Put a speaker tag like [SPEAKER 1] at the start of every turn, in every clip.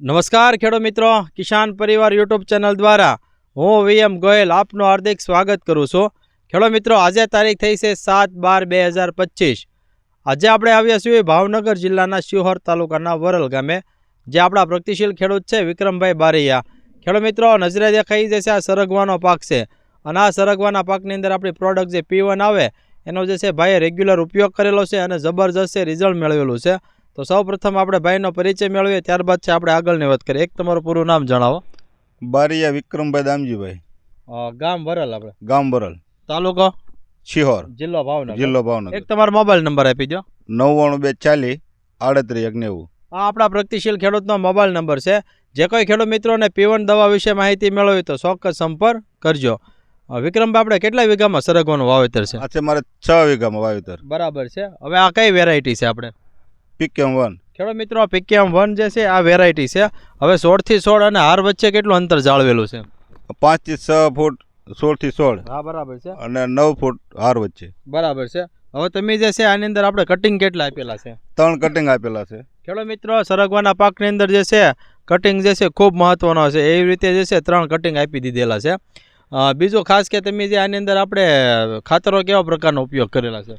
[SPEAKER 1] નમસ્કાર ખેડૂત મિત્રો, કિસાન પરિવાર યુટ્યુબ ચેનલ દ્વારા હું વીએમ ગોયલ આપનું હાર્દિક સ્વાગત કરું છું. ખેડૂત મિત્રો, આજે તારીખ થઈ છે સાત બાર બે હજાર પચીસ. આજે આપણે આવ્યા છીએ ભાવનગર જિલ્લાના શિહોર તાલુકાના વરલ ગામે, જે આપણા પ્રગતિશીલ ખેડૂત છે વિક્રમભાઈ બારૈયા. ખેડૂત મિત્રો, નજરે દેખાઈ જશે આ સરગવાનો પાક છે. અને આ સરગવાના પાકની અંદર આપણી પ્રોડક્ટ જે પી વન આવે, એનો જે છે ભાઈએ રેગ્યુલર ઉપયોગ કરેલો છે અને જબરજસ્ત રિઝલ્ટ મેળવેલું છે. તો સૌ પ્રથમ આપણે ભાઈનો પરિચય મેળવીએ ત્યારબાદ છે આપણે આગળની વાત કરીએ. એક તમારું પૂરું નામ જણાવો.
[SPEAKER 2] બારિયા વિક્રમભાઈ દામજીભાઈ.
[SPEAKER 1] ગામ વરલ આપણે.
[SPEAKER 2] ગામ વરલ.
[SPEAKER 1] તાલુકો?
[SPEAKER 2] શિહોર.
[SPEAKER 1] જિલ્લો ભાવનગર.
[SPEAKER 2] જિલ્લો ભાવનગર.
[SPEAKER 1] એક તમારો મોબાઈલ નંબર આપી દો
[SPEAKER 2] નવ્વાણું બે ચાલી આડત્રીસ એક નેવું
[SPEAKER 1] આ આપણા પ્રગતિશીલ ખેડૂતનો મોબાઈલ નંબર છે. જે કોઈ ખેડૂત મિત્રોને પીવન દવા વિશે માહિતી મેળવી તો ચોક્કસ સંપર્ક કરજો. વિક્રમભાઈ આપણે કેટલા વીઘામાં સરગવાનું વાવેતર છે?
[SPEAKER 2] છે મારે છ વીઘામાં વાવેતર.
[SPEAKER 1] બરાબર છે. હવે આ કઈ વેરાયટી છે આપણે?
[SPEAKER 2] પીકેમ વન
[SPEAKER 1] ખેડૂત મિત્રો પીકેમ વન જે છે આ વેરાયટી છે. હવે સોળથી સોળ અને હાર વચ્ચે કેટલું અંતર જાળવેલું છે?
[SPEAKER 2] પાંચથી છ ફૂટ સોળથી સોળ.
[SPEAKER 1] હા બરાબર છે.
[SPEAKER 2] અને નવ ફૂટ હાર વચ્ચે.
[SPEAKER 1] બરાબર છે. હવે તમે જે છે આની અંદર આપણે કટિંગ કેટલા આપેલા છે?
[SPEAKER 2] ત્રણ કટિંગ આપેલા છે.
[SPEAKER 1] ખેડૂત મિત્રો સરગવાના પાકની અંદર જે છે કટિંગ જે છે ખૂબ મહત્વનો છે. એવી રીતે જે છે ત્રણ કટિંગ આપી દીધેલા છે. બીજું ખાસ કે તમે જે આની અંદર આપણે ખાતરો કેવા પ્રકારનો ઉપયોગ કરેલા છે?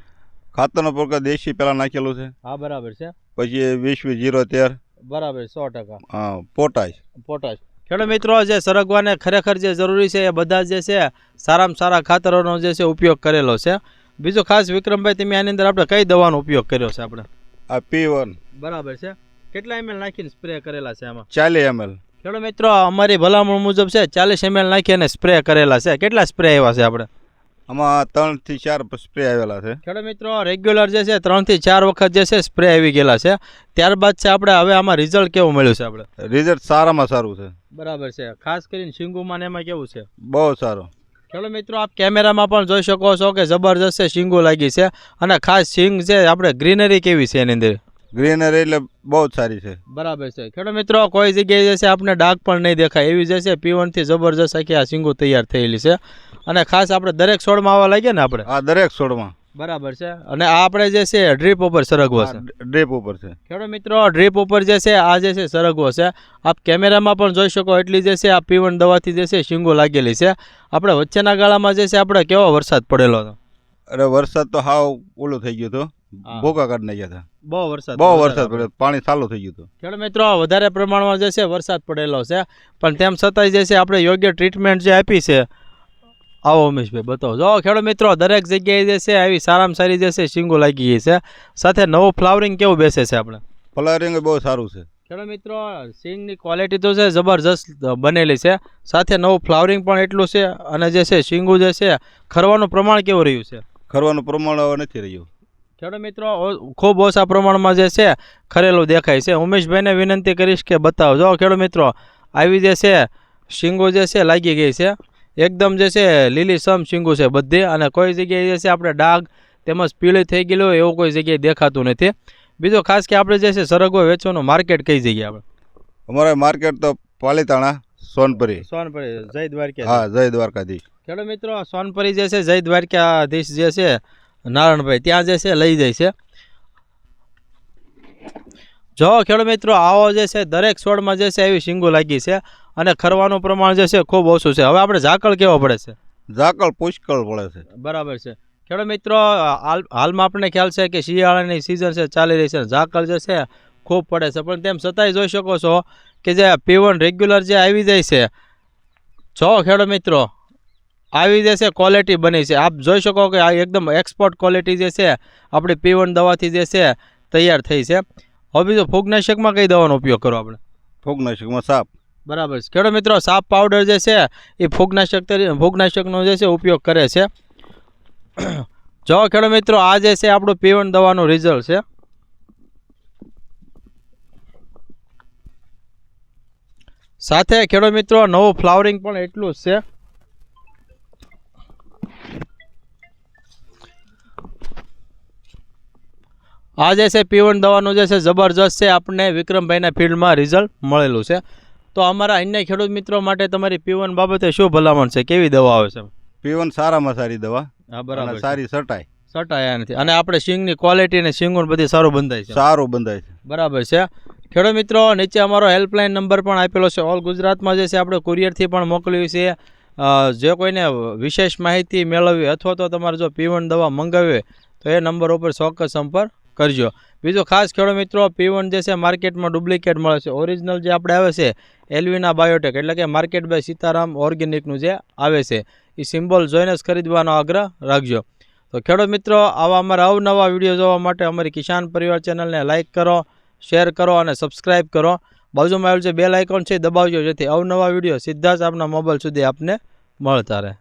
[SPEAKER 2] ખાતરનો પ્રકાર દેશી પહેલાં નાખેલું છે.
[SPEAKER 1] હા બરાબર છે.
[SPEAKER 2] પછી વીસ વીસ જીરો તેર.
[SPEAKER 1] બરાબર સો ટકા.
[SPEAKER 2] હા પોટાશ.
[SPEAKER 1] પોટાશ. ખેડૂત મિત્રો જે સરગવાને ખરેખર જે જરૂરી છે એ બધા જે છે સારામાં સારા ખાતરોનો જે છે ઉપયોગ કરેલો છે. બીજો ખાસ વિક્રમભાઈ તમે આની અંદર આપણે કઈ દવાનો ઉપયોગ કર્યો છે આપણે?
[SPEAKER 2] આ પી વન
[SPEAKER 1] બરાબર છે. કેટલા એમએલ નાખીને સ્પ્રે કરેલા છે આમાં?
[SPEAKER 2] ચાલીસ એમએલ
[SPEAKER 1] ખેડૂત મિત્રો અમારી ભલામણ મુજબ છે ચાલીસ એમએલ નાખી અને સ્પ્રે કરેલા છે. કેટલા સ્પ્રે આવ્યા છે આપણે?
[SPEAKER 2] આમાં ત્રણથી ચાર સ્પ્રે આવેલા છે.
[SPEAKER 1] ખેડૂત મિત્રો રેગ્યુલર જે છે ત્રણથી ચાર વખત જે છે સ્પ્રે આવી ગયેલા છે. ત્યારબાદ છે આપણે હવે આમાં રિઝલ્ટ કેવું મળ્યું છે આપણે?
[SPEAKER 2] રિઝલ્ટ સારામાં સારું છે.
[SPEAKER 1] બરાબર છે. ખાસ કરીને શિંગુમાં ને એમાં કેવું છે?
[SPEAKER 2] બહુ સારું.
[SPEAKER 1] ખેડૂત મિત્રો આપ કેમેરામાં પણ જોઈ શકો છો કે જબરજસ્ત છે શીંગો લાગી છે. અને ખાસ શીંગ છે આપણે ગ્રીનરી કેવી છે એની અંદર?
[SPEAKER 2] ગ્રીનરી એટલે બહુ જ સારી છે.
[SPEAKER 1] બરાબર છે. ખેડૂત મિત્રો કોઈ જગ્યાએ જે છે આપણે ડાઘ પણ નહીં દેખાય. એવી જે છે પીવનથી જબરજસ્ત આખી આ સિંગો તૈયાર થયેલી છે. અને ખાસ આપણે દરેક છોડમાં આવવા લાગીએ ને આપણે?
[SPEAKER 2] આ દરેક છોડમાં.
[SPEAKER 1] બરાબર છે. અને આ આપણે જે છે ડ્રીપ ઉપર સરગવો છે.
[SPEAKER 2] ડ્રીપ ઉપર છે.
[SPEAKER 1] ખેડૂત મિત્રો ડ્રીપ ઉપર જે છે આ જે છે સરગવો છે. આપ કેમેરામાં પણ જોઈ શકો એટલી જે છે આ પીવણ દવાથી જે છે શીંગો લાગેલી છે. આપણે વચ્ચેના ગાળામાં જે છે આપણે કેવો વરસાદ પડેલો હતો?
[SPEAKER 2] અરે વરસાદ તો હાવ ઓલું થઈ ગયું હતું.
[SPEAKER 1] હા.
[SPEAKER 2] કાઢ નાખ્યા હતા.
[SPEAKER 1] બહુ વરસાદ
[SPEAKER 2] બહુ વરસાદ પડ્યો. પાણી ચાલુ થઈ ગયું હતું.
[SPEAKER 1] ખેડૂત મિત્રો વધારે પ્રમાણમાં જે છે વરસાદ પડેલો છે. પણ તેમ છતાંય જે છે આપણે યોગ્ય ટ્રીટમેન્ટ જે આપી છે આવો ઉમેશભાઈ બતાવો. જો ખેડૂત મિત્રો દરેક જગ્યાએ જે છે આવી સારામાં સારી જે છે શીંગો લાગી ગઈ છે. સાથે નવું ફ્લાવરિંગ કેવું બેસે છે આપણે?
[SPEAKER 2] ફ્લાવરિંગ બહુ સારું છે.
[SPEAKER 1] ખેડૂત મિત્રો સિંગની ક્વોલિટી તો છે જબરજસ્ત બનેલી છે. સાથે નવું ફ્લાવરિંગ પણ એટલું છે અને જે છે શીંગું જે છે ખરવાનું પ્રમાણ કેવું રહ્યું છે?
[SPEAKER 2] ખરવાનું પ્રમાણ નથી રહ્યું.
[SPEAKER 1] ખેડૂત મિત્રો ખૂબ ઓછા પ્રમાણમાં જે છે ખરેલું દેખાય છે. ઉમેશભાઈને વિનંતી કરીશ કે બતાવો જો ખેડૂત મિત્રો આવી જે છે શીંગો જે છે લાગી ગઈ છે. એકદમ જે છે લીલી સમ શીંગો છે બધી. અને કોઈ જગ્યાએ જે છે આપણે ડાઘ તેમજ પીળી થઈ ગયેલું હોય એવું કોઈ જગ્યાએ દેખાતું નથી. બીજો ખાસ કે આપણે જે છે સરગવો વેચવાનું માર્કેટ કઈ જગ્યાએ આપણે?
[SPEAKER 2] અમારે માર્કેટ તો પાલીતાણા સોનપરી.
[SPEAKER 1] સોનપરી જય દ્વારકા
[SPEAKER 2] હા જય દ્વારકાધીશ.
[SPEAKER 1] ખેડૂત મિત્રો સોનપરી જે છે જય દ્વારકાધીશ જે છે નારાયણભાઈ ત્યાં જે છે લઈ જાય છે. જો ખેડૂત મિત્રો આવો જે છે દરેક છોડમાં જે છે એવી શીંગો લાગી છે અને ખરવાનું પ્રમાણ જે છે ખૂબ ઓછું છે. હવે આપણે ઝાકળ કેવો પડે છે?
[SPEAKER 2] ઝાકળ પુષ્કળ પડે છે.
[SPEAKER 1] બરાબર છે. ખેડૂત મિત્રો હાલ હાલમાં આપણને ખ્યાલ છે કે શિયાળાની સિઝન છે ચાલી રહી છે ઝાકળ જે છે ખૂબ પડે છે. પણ તેમ છતાંય જોઈ શકો છો કે જે પીવન રેગ્યુલર જે આવી જાય છે. જો ખેડૂત મિત્રો આવી જે છે ક્વોલિટી બની છે. આપ જોઈ શકો કે આ એકદમ એક્સપોર્ટ ક્વોલિટી જે છે આપણી પીવન દવાથી જે છે તૈયાર થઈ છે. હવે બીજું ફૂગનાશકમાં કઈ દવાનો ઉપયોગ કરો આપણે?
[SPEAKER 2] ફૂગનાશકમાં સાપ.
[SPEAKER 1] બરાબર છે. ખેડૂત મિત્રો સાપ પાવડર જે છે એ ફૂગનાશક તરીકે ફૂગનાશકનો જે છે ઉપયોગ કરે છે. જો ખેડૂત મિત્રો આ જે છે આપણું પીવન દવાનું રિઝલ્ટ છે. સાથે ખેડૂત મિત્રો નવું ફ્લાવરિંગ પણ એટલું જ છે. આ જે છે પીવન દવાનું જે છે જબરજસ્ત છે આપણને વિક્રમભાઈના ફિલ્ડમાં રિઝલ્ટ મળેલું છે. તો અમારા અન્ય ખેડૂત મિત્રો માટે તમારી પીવન બાબતે શું ભલામણ છે? કેવી દવા આવે છે?
[SPEAKER 2] પીવન સારામાં સારી દવા.
[SPEAKER 1] હા
[SPEAKER 2] બરાબર સારી સટાઈ
[SPEAKER 1] સટાયા નથી. અને આપણે સિંગની ક્વોલિટી અને સિંગોન બધી સારું બંધાય છે.
[SPEAKER 2] સારું બંધાય છે.
[SPEAKER 1] બરાબર છે. ખેડૂત મિત્રો નીચે અમારો હેલ્પલાઇન નંબર પણ આપેલો છે. ઓલ ગુજરાતમાં જે છે આપણે કુરિયરથી પણ મોકલ્યું છે. જે કોઈને વિશેષ માહિતી મેળવવી અથવા તો તમારે જો પીવણ દવા મંગાવવી તો એ નંબર ઉપર ચોક્કસ સંપર્ક કરજો. બીજો ખાસ ખેડૂત મિત્રો વન જે છે, માર્કેટમાં ડુપ્લિકેટ મળે છે. ઓરિજિનલ જે આપણે આવે છે, એલવીના બાયોટેક એટલે કે માર્કેટ બાય સીતારામ ઓર્ગેનિકનું જે આવે છે, એ સિમ્બોલ જોઈને જ ખરીદવાનો આગ્રહ રાખજો. તો ખેડૂત મિત્રો, આવા અમારા અવનવા વીડિયો જોવા માટે અમારી કિસાન પરિવાર ચેનલને લાઇક કરો શેર કરો અને સબસ્ક્રાઈબ કરો. બાજુમાં આવેલું છે બેલ આઇકોન છે દબાવજો, જેથી અવનવા વીડિયો સીધા જ આપના મોબાઈલ સુધી આપને મળતા રહે.